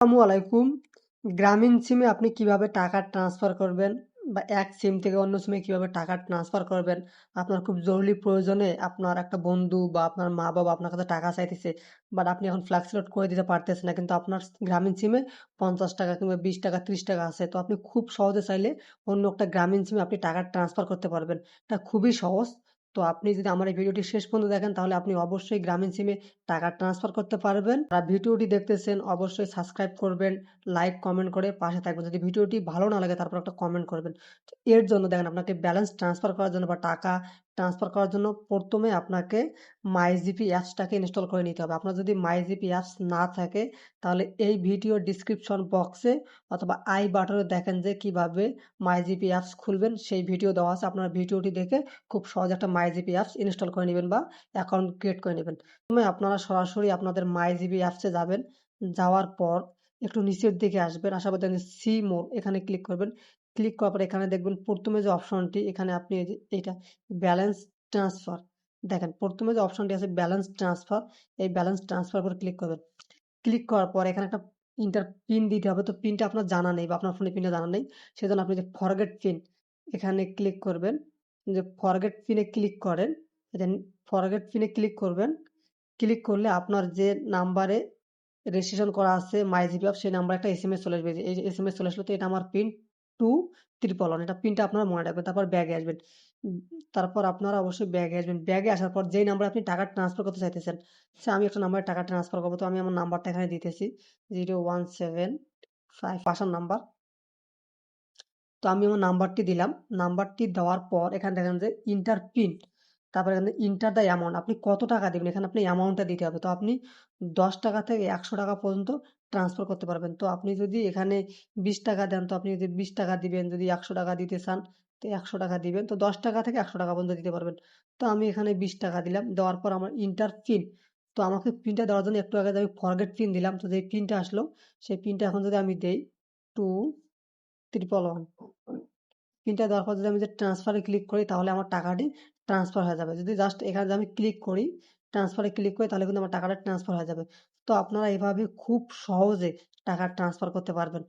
আসসালামু আলাইকুম। গ্রামীণ সিমে আপনি কীভাবে টাকা ট্রান্সফার করবেন বা এক সিম থেকে অন্য সিমে কীভাবে টাকা ট্রান্সফার করবেন? আপনার খুব জরুরি প্রয়োজনে আপনার একটা বন্ধু বা আপনার মা বাবা আপনার কাছে টাকা চাইতেছে বাট আপনি এখন ফ্ল্যাক্সিলোড করে দিতে পারতেছেন না। কিন্তু আপনার গ্রামীণ সিমে পঞ্চাশ টাকা কিংবা বিশ টাকা, ত্রিশ টাকা আছে। তো আপনি খুব সহজে চাইলে অন্য একটা গ্রামীণ সিমে আপনি টাকা ট্রান্সফার করতে পারবেন। এটা খুবই সহজ। তো আপনি যদি আমার এই ভিডিওটি শেষ পর্যন্ত দেখেন, তাহলে আপনি অবশ্যই গ্রামীণ সিমে টাকা ট্রান্সফার করতে পারবেন। আর ভিডিওটি দেখতেছেন, অবশ্যই সাবস্ক্রাইব করবেন লাইক কমেন্ট করে পাশে থাকবেন। যদি ভিডিওটি ভালো না লাগে, তারপর একটা কমেন্ট করবেন। এর জন্য দেখেন, আপনাকে ব্যালেন্স ট্রান্সফার করার জন্য বা টাকা ট্রান্সফার করার জন্য প্রথমে আপনাকে মাইজিপি অ্যাপসটাকে ইনস্টল করে নিতে হবে। আপনার যদি মাইজিপি অ্যাপস না থাকে, তাহলে এই ভিডিও ডিসক্রিপশন বক্সে অথবা আই বাটনে দেখেন যে কীভাবে মাইজিপি অ্যাপস খুলবেন, সেই ভিডিও দেওয়া আছে। আপনার ভিডিওটি দেখে খুব সহজে একটা মাইজিপি অ্যাপস ইনস্টল করে নেবেন বা অ্যাকাউন্ট ক্রিয়েট করে নেবেন। প্রথমে আপনারা সরাসরি আপনাদের মাইজিবি অ্যাপসে যাবেন। যাওয়ার পর একটু নিচের দিকে আসবেন। আসার পর সি মোর এখানে ক্লিক করবেন। ক্লিক করার পর এখানে দেখবেন প্রথমে যে অপশনটি এখানে আপনি এইটা ব্যালেন্স ট্রান্সফার দেখেন, প্রথমে যে অপশনটি আছে ব্যালেন্স ট্রান্সফার এই ব্যালেন্স ট্রান্সফার করে ক্লিক করবেন। ক্লিক করার পর এখানে একটা ইন্টার পিন দিতে হবে। তো পিনটা আপনার জানা নেই বা আপনার ফোনে পিনটা জানা নেই, সেজন্য আপনি যে ফরগেট পিন এখানে ক্লিক করবেন। যে ফরগেট পিনে ক্লিক করেন ফরগেট পিনে ক্লিক করবেন। ক্লিক করলে আপনার যে নাম্বারে রেজিস্ট্রেশন করা আছে মাই মাইজিপি অ্যাপ সেই নাম্বার একটা এসএমএস চলে আসবে। এই যে এসএমএস চলে আসলো, তো এটা আমার পিন টু ত্রিপল ওয়ান এটা পিনটা আপনারা মনে রাখবেন, তারপর ব্যাগে আসবেন। তারপর আপনারা অবশ্যই ব্যাগে আসবেন। ব্যাগে আসার পর যেই নাম্বার আপনি টাকা ট্রান্সফার করতে চাইতেছেন, সে আমি একটা নাম্বারে টাকা ট্রান্সফার করব, তো আমি আমার নাম্বারটা এখানে দিতেছি জিরো ওয়ান সেভেন ফাইভ পাশার নাম্বার তো আমি আমার নাম্বারটি দিলাম। নাম্বারটি দেওয়ার পর এখানে দেখেন যে ইন্টার পিন তারপরে এখানে ইন্টার দ্য অ্যামাউন্ট আপনি কত টাকা দেবেন? এখানে আপনি অ্যামাউন্টটা দিতে হবে। তো আপনি দশ টাকা থেকে একশো টাকা পর্যন্ত ট্রান্সফার করতে পারবেন। তো আপনি যদি এখানে বিশ টাকা দেন, তো আপনি যদি বিশ টাকা দিবেন, যদি একশো টাকা দিতে চান, তো একশো টাকা দিবেন। তো দশ টাকা থেকে একশো টাকা পর্যন্ত দিতে পারবেন। তো আমি এখানে বিশ টাকা দিলাম। দেওয়ার পর আমার ইন্টার পিন তো আমাকে পিনটা দেওয়ার জন্য একটু আগে আমি ফরগেট পিন দিলাম, তো যে পিনটা আসলো, সেই পিনটা এখন যদি আমি দেই টু ত্রিপল ওয়ান পিনটা দেওয়ার পর যদি আমি যে ট্রান্সফারে ক্লিক করি, তাহলে আমার টাকাটি ট্রান্সফার হয়ে যাবে। যদি জাস্ট এখানে যদি আমি ক্লিক করি ট্রান্সফারে ক্লিক করে তাহলে কিন্তু আমার টাকাটা ট্রান্সফার হয়ে যাবে। তো আপনারা এভাবে খুব সহজে টাকা ট্রান্সফার করতে পারবেন।